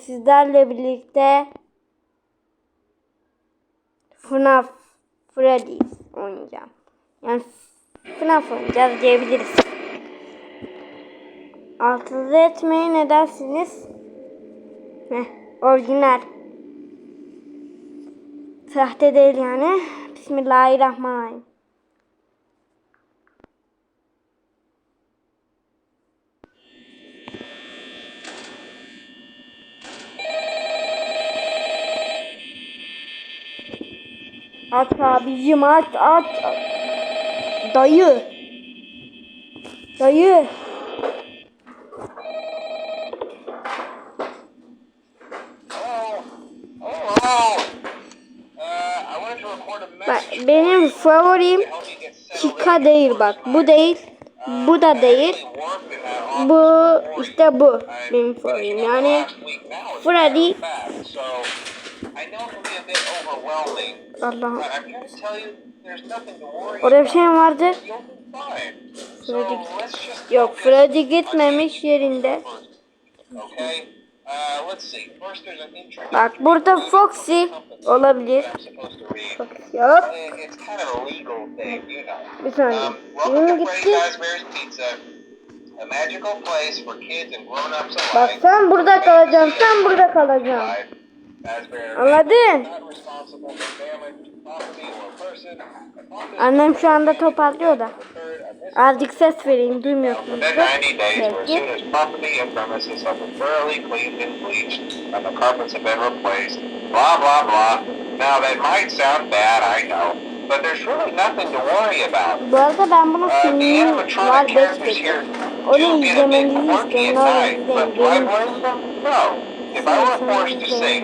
sizlerle birlikte FNAF Freddy's oynayacağım. Yani FNAF oynayacağız diyebiliriz. Altınızı etmeyi ne dersiniz? Heh, orijinal. Sahte değil yani. Bismillahirrahmanirrahim. Uh, I wanted to record a Bak benim favorim in. değil bak. Bu değil. Bu da değil. Bu işte bu I'm benim favorim. Yani Freddy. Allah'ım. Orada bir şey mi vardı? Freddy- Yok Freddy gitmemiş yerinde. Uh. Bak burada Foxy olabilir. Foxy yok. Bir saniye. Um, to Freddy gitti. Bak sen burada kalacaksın. Sen burada kalacaksın. Anladın? Annem şu anda toparlıyor da. Azıcık ses vereyim duymuyorsunuz. Within 90 days, or as Belki. soon as property and premises have been thoroughly cleaned and bleached, and the carpets have been replaced, blah, blah, blah. Now, that might sound bad, I know, but there's really nothing to worry about. Bu arada ben bunun Uh, the filmini var animatronic 5 characters here bekliyorum. do Onu izlemenizi istiyorum. but izleyin. Do I Benim blame them? No. If I were forced to sing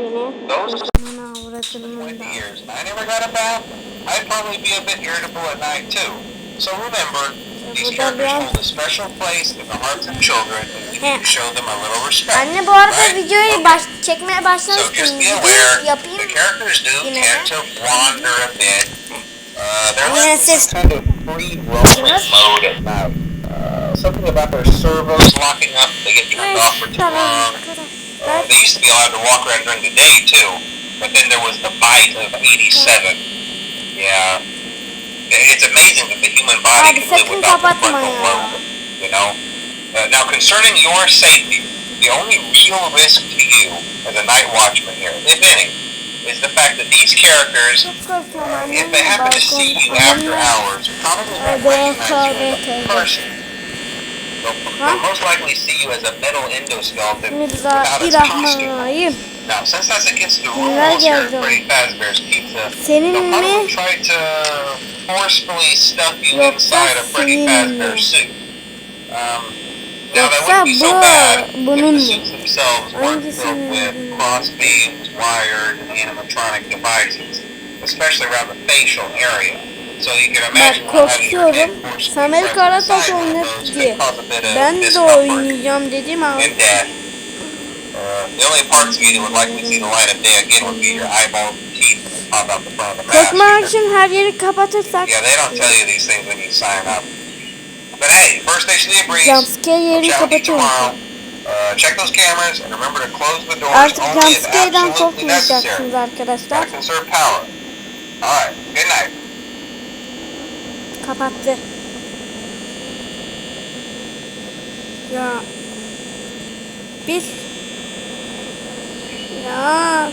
those Aman avradının 20 da. years and I never got a bath, I'd probably be a bit irritable at night too. So remember, these characters hold a special place in the hearts of children, and we need to show them a little respect. Anne bu arada right? videoyu baş çekmeye So başlamıştım. just be aware, the characters do tend to wander a bit. Uh, they're like kind of free roaming mode at night. Uh, something about their servos locking up, they get turned off for too long. Uh, arkadaşlar. they used to be allowed to walk around during the day too, but then there was the bite of 87. Yeah. It's amazing that the human body can live without the frontal lobe, you know? Uh, now concerning your safety, the only real risk to you as a night watchman here, if any, is the fact that these characters, korkuyorum if they happen to see you after hours, probably won't recognize you as a person. They'll, most likely see you as a metal endoskeleton without its costume. Now, since that's against the rules here at? Freddy Fazbear's Pizza, they'll probably try to forcefully stuff you inside a Freddy Fazbear suit. Um, now, that wouldn't be so bad if the suits themselves weren't filled with cross beams, wired, and animatronic devices, especially around the facial area. Can Bak korkuyorum. Samet Karataş those diye. Ben de oynayacağım dedim ama. that that. Korkmamak için her yeri kapatırsak jumpscare tomorrow. kapatıyorum. Uh, check those cameras and remember to close the doors Artık only if absolutely necessary. arkadaşlar. Gotta conserve power. Alright, good night. Kapattı. Ya. Bir. Ya.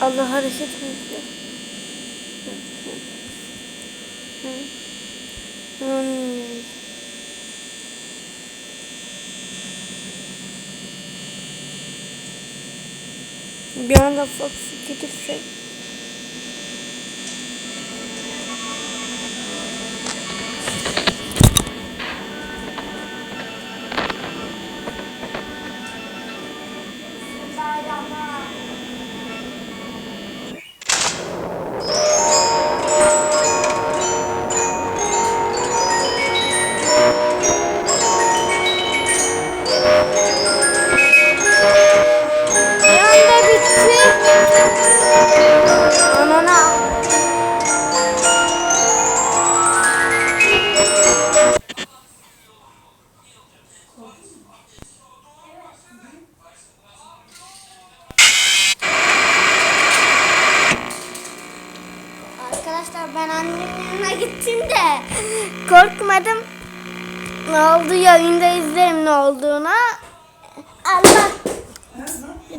Allah hareket ediyor. Hmm. Bir anda Fox gidecek. Korkmadım. Ne oldu yayında izlerim ne olduğunu. Allah.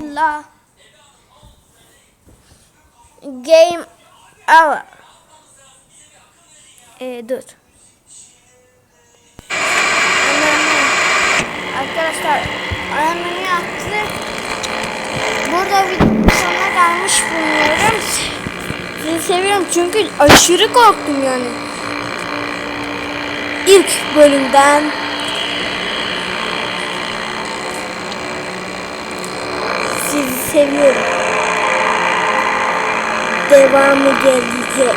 Allah. Game over. Ee, dur. Arkadaşlar anneanne yaptı. Burada bir sonuna gelmiş bulunuyorum. Sizi seviyorum çünkü aşırı korktum yani. İlk bölümden sizi seviyorum. Devamı gelecek.